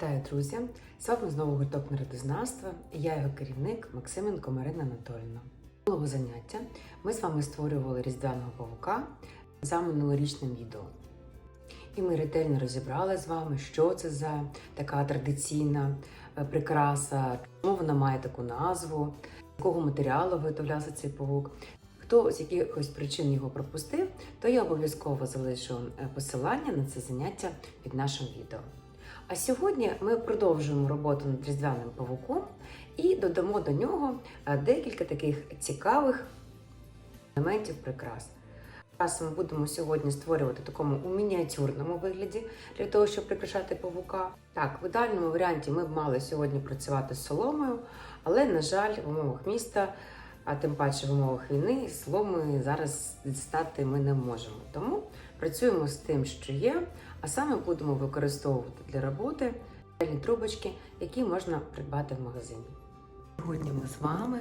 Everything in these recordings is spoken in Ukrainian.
Вітаю, друзі! З вами знову гурток народознавства я його керівник Максименко Марина Анатольовна. Минулого заняття ми з вами створювали різдвяного павука за минулорічним відео. І ми ретельно розібрали з вами, що це за така традиційна е, прикраса, чому вона має таку назву, з якого матеріалу виготовлявся цей павук. Хто з якихось причин його пропустив, то я обов'язково залишу е, посилання на це заняття під нашим відео. А сьогодні ми продовжуємо роботу над різдвяним павуком і додамо до нього е, декілька таких цікавих елементів прикрас. Прикраси ми будемо сьогодні створювати такому у мініатюрному вигляді для того, щоб прикрашати павука. Так, в ідеальному варіанті ми б мали сьогодні працювати з соломою, але, на жаль, в умовах міста, а тим паче в умовах війни, соломи зараз дістати ми не можемо. Тому працюємо з тим, що є, а саме будемо використовувати для роботи трубочки, які можна придбати в магазині. Сьогодні ми з вами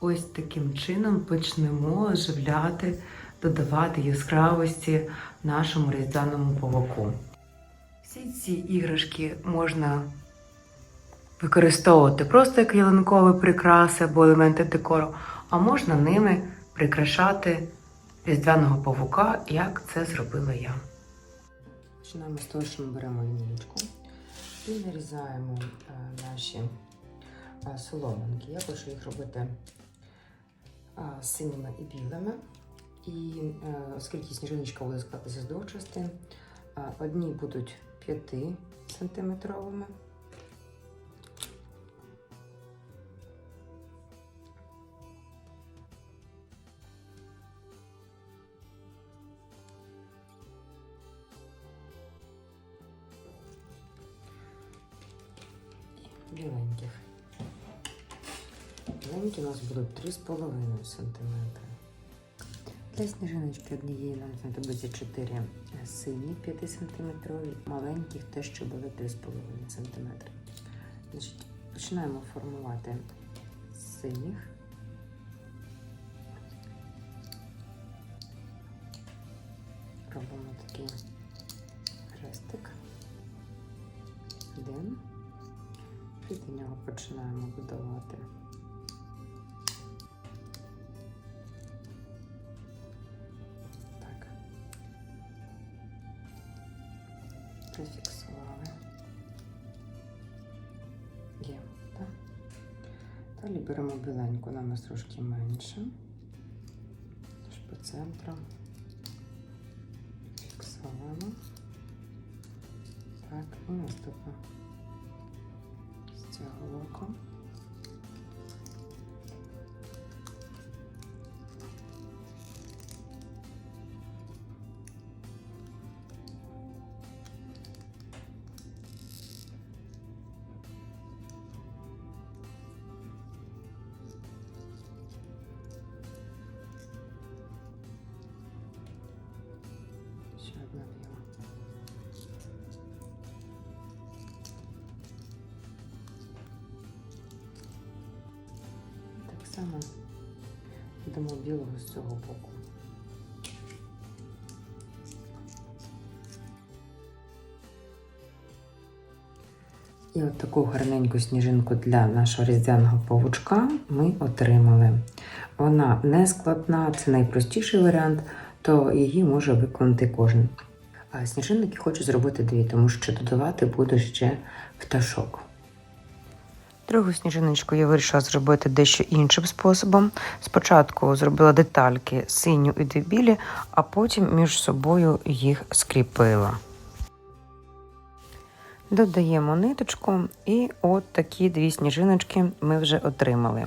ось таким чином почнемо оживляти, додавати яскравості нашому різдвяному павуку. Всі ці іграшки можна використовувати просто як ялинкові прикраси або елементи декору, а можна ними прикрашати різдвяного павука, як це зробила я. Починаємо з того, що ми беремо лінійку і нарізаємо е, наші е, соломинки. Я хочу їх робити е, синіми і білими. І оскільки сніжиночка буде складатися з двох частин, одні будуть 5 сантиметровими. Біленьких. Біленькі у нас будуть 3,5 см. Для сніжиночки однієї нам знадобиться 4 сині 5 см, маленьких те, що були 3,5 см. Значить, починаємо формувати синіх. Робимо такий хрестик. Один. І до нього починаємо будувати. Так. Прифіксували. Є, так? Далі беремо біленьку, вона нас трошки менше. Тож по центру. Фіксуємо. Так, і наступно цього боку. Ще одна біла. Само додамо білого з цього боку. І от таку гарненьку сніжинку для нашого різдвяного павучка ми отримали. Вона не складна, це найпростіший варіант, то її може виконати кожен. А сніжинки хочу зробити дві, тому що додавати буду ще пташок. Другу сніжиночку я вирішила зробити дещо іншим способом. Спочатку зробила детальки синю і дві білі, а потім між собою їх скріпила. Додаємо ниточку, і от такі дві сніжиночки ми вже отримали.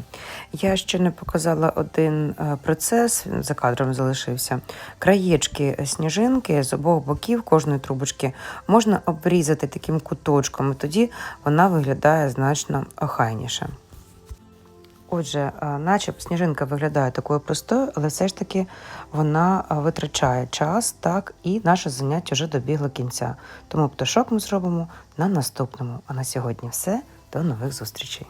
Я ще не показала один е, процес, за кадром залишився. Краєчки сніжинки з обох боків кожної трубочки можна обрізати таким куточком, і тоді вона виглядає значно охайніше. Отже, е, наче сніжинка виглядає такою простою, але все ж таки вона е, витрачає час, так, і наше заняття вже добігло кінця. Тому пташок ми зробимо на наступному. А на сьогодні все. До нових зустрічей!